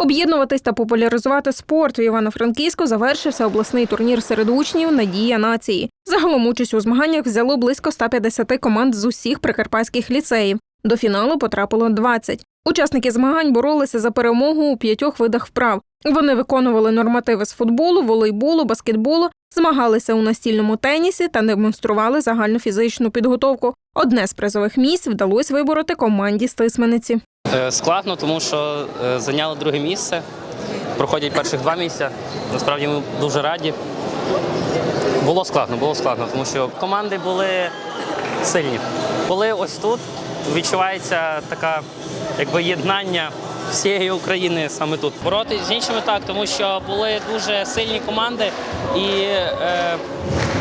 Об'єднуватись та популяризувати спорт в Івано-Франківську завершився обласний турнір серед учнів Надія нації. Загалом участь у змаганнях взяло близько 150 команд з усіх прикарпатських ліцеїв. До фіналу потрапило 20. Учасники змагань боролися за перемогу у п'ятьох видах вправ. Вони виконували нормативи з футболу, волейболу, баскетболу, змагалися у настільному тенісі та демонстрували загальну фізичну підготовку. Одне з призових місць вдалося вибороти команді. Е, Складно, тому що е, зайняли друге місце. Проходять перших два місця. Насправді ми дуже раді. Було складно, було складно, тому що команди були сильні. Коли ось тут відчувається така якби єднання всієї України саме тут. Боротись з іншими так, тому що були дуже сильні команди і е,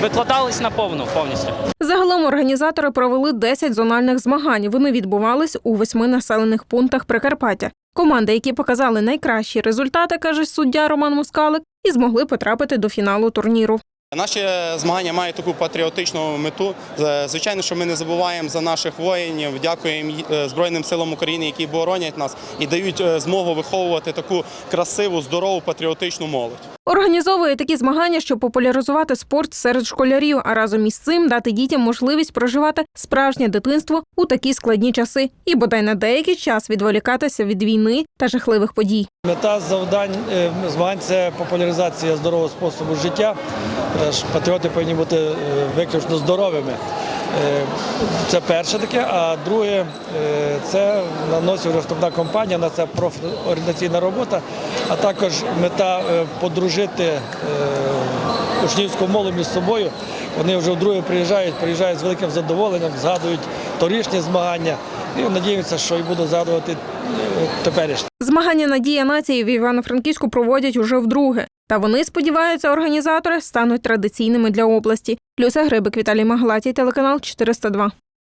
викладались на повну повністю. Загалом організатори провели 10 зональних змагань. Вони відбувались у восьми населених пунктах Прикарпаття. Команди, які показали найкращі результати, каже суддя Роман Мускалик, і змогли потрапити до фіналу турніру. Наші змагання мають таку патріотичну мету. Звичайно, що ми не забуваємо за наших воїнів, дякуємо е, Збройним силам України, які боронять нас і дають е, змогу виховувати таку красиву, здорову патріотичну молодь. Організовує такі змагання, щоб популяризувати спорт серед школярів, а разом із цим дати дітям можливість проживати справжнє дитинство у такі складні часи і бодай на деякий час відволікатися від війни та жахливих подій. Мета завдань е, змагань це популяризація здорового способу життя. Е, Патріоти повинні бути е, виключно здоровими. Це перше таке. А друге, це на носі вже вступна компанія, на це профорієнтаційна робота, а також мета е, подружити е, учнівську молодь між собою. Вони вже вдруге приїжджають, приїжджають з великим задоволенням, згадують торішні змагання і надіємося, що і будуть згадувати е, теперішні. Змагання Надія нації в Івано-Франківську проводять уже вдруге. Та вони сподіваються, організатори стануть традиційними для області. Люся Грибик, Віталій Маглатій, телеканал 402.